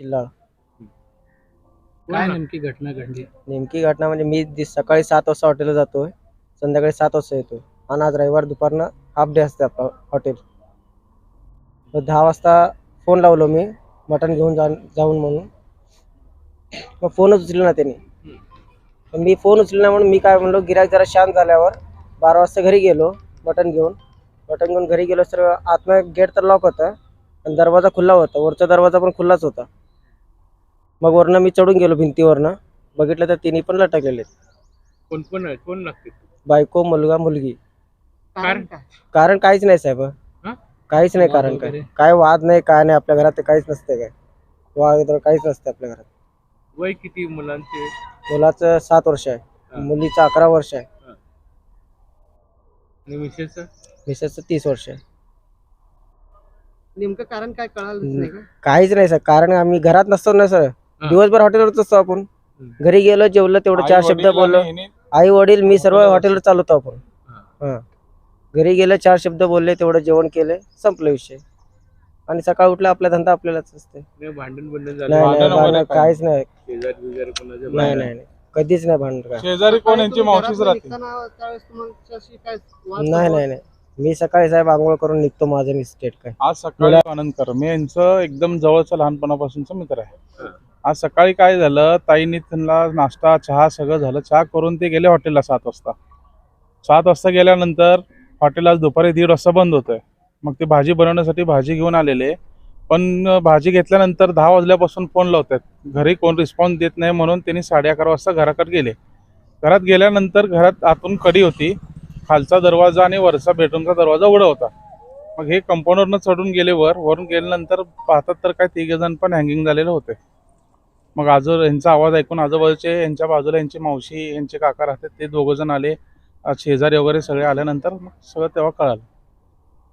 किल्ला. काय नेमकी घटना घडली? नेमकी घटना म्हणजे मी दि- सकाळी सात वाजता हॉटेलला जातोय. संध्याकाळी सात वाजता येतोय. आणि आज रविवार दुपारनं हाफ डे असते आपलं हॉटेल. मग दहा वाजता फोन लावलो मी मटण घेऊन जा जाऊन म्हणून. मग फोनच उचलला ना त्यांनी. मग मी फोन उचलला म्हणून मी काय म्हणलो गिरायक जरा शांत झाल्यावर बारा वाजता घरी गेलो मटण घेऊन. मटण घेऊन घरी गेलो तर आतनं गेट तर लॉक होता आणि दरवाजा खुला होता. वरचा दरवाजा पण खुलाच होता. मग वरनं मी चढून गेलो भिंतीवरनं. बघितलं तर तिन्ही पण लटकलेले आहेत. कोण कोण आहे? कोण लागते बायको मुलगा मुलगी. कारण कारण काहीच नाही साहेब. हं? काहीच नाही वाद कारण वगैरे? काय काय वाद नाही काय नाही. आपल्या घरात ते काहीच नसते काय. वाद वगैरे काहीच नसते आपल्या घरात. वय किती मुलांचे? मुलाचं सात वर्ष आहे. हं. मुलीचं अकरा वर्ष आहे. आणि मिसेस मिसेसचं तीस वर्ष आहे. नेमकं कारण काय कळालं नाही का? काहीच नाही सर. कारण आम्ही घरात नसतो ना सर. दिवसभर हॉटेलवरच असतो आपण. हं. घरी गेलो जेवलं तेवढं चार शब्द बोललो. आई वडील मी सर्व हॉटेलवर चालवतो आपण. हां. घरी गेलं चार शब्द बोलले तेवढं जेवण केलं संपलं विषय. आणि सकाळ उठलं आपला धंदा आपल्यालाच असते. भांडण काहीच नाही. नाही नाही. कधीच नाही भांडण शेजारी कोण यांची मावशीच राहते? नाही नाही नाही. मी सकाळी साहेब आंघोळ करून निघतो माझं मी स्टेट काय. आज सकाळी आनंदकर मी यांचं एकदम जवळचं लहानपणापासूनचं मित्र आहे. आज सकाळी काय झालं? ताईंनी त्यांना नाश्ता चहा सगळं झालं. चहा करून ते गेले हॉटेलला सात वाजता. सात वाजता गेल्यानंतर हॉटेल आज दुपारी दीड वाजता बंद होतंय. मग ते भाजी बनवण्यासाठी भाजी घेऊन आलेले. पण भाजी घेतल्यानंतर दहा वाजल्यापासून फोन लावतात घरी कोण रिस्पॉन्स देत नाही म्हणून त्यांनी साडे अकरा वाजता घराकडे गेले. घरात गेल्यानंतर घरात आतून कडी होती. खालचा दरवाजा आणि वरचा बेडरूमचा दरवाजा उघडा होता. मग हे कंपाऊंडवरनं चढून गेले वर. वरून गेल्यानंतर पाहतात तर काय तिघे जण पण हँगिंग झालेले होते. मग आजो यांचा आवाज ऐकून आजूबाजूचे यांच्या बाजूला यांची मावशी यांचे काका राहतात ते दोघंजण आले. शेजारी वगैरे सगळे आल्यानंतर मग सगळं तेव्हा कळालं.